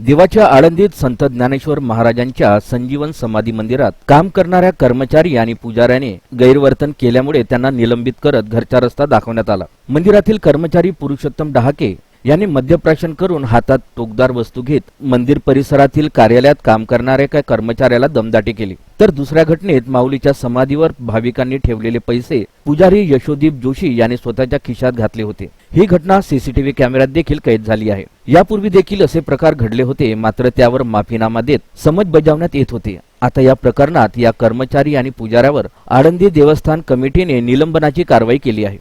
देवाच्या आळंदीत संत ज्ञानेश्वर महाराजांच्या संजीवन समाधी मंदिरात काम करणाऱ्या कर्मचारी आणि पुजाऱ्याने गैरवर्तन केल्यामुळे त्यांना निलंबित करत घरचा रस्ता दाखवण्यात आला. मंदिरातील कर्मचारी पुरुषोत्तम डहाके यांनी मद्यप्राशन करून हातात टोकदार वस्तू घेत मंदिर परिसरातील कार्यालयात काम करणाऱ्या एका कर्मचाऱ्याला दमदाटी केली. तर दुसऱ्या घटनेत माऊलीच्या समाधीवर भाविकांनी ठेवलेले पैसे पुजारी यशोदीप जोशी यांनी स्वतःच्या खिशात घातले होते. ही घटना सीसीटीव्ही कॅमेऱ्यात देखील कैद झाली आहे. यापूर्वी देखील असे प्रकार घडले होते मात्र त्यावर माफीनामा देत समज बजावण्यात येत होते. आता या प्रकरणात या कर्मचारी आणि पुजाऱ्यावर आळंदी देवस्थान कमिटीने निलंबनाची कारवाई केली आहे.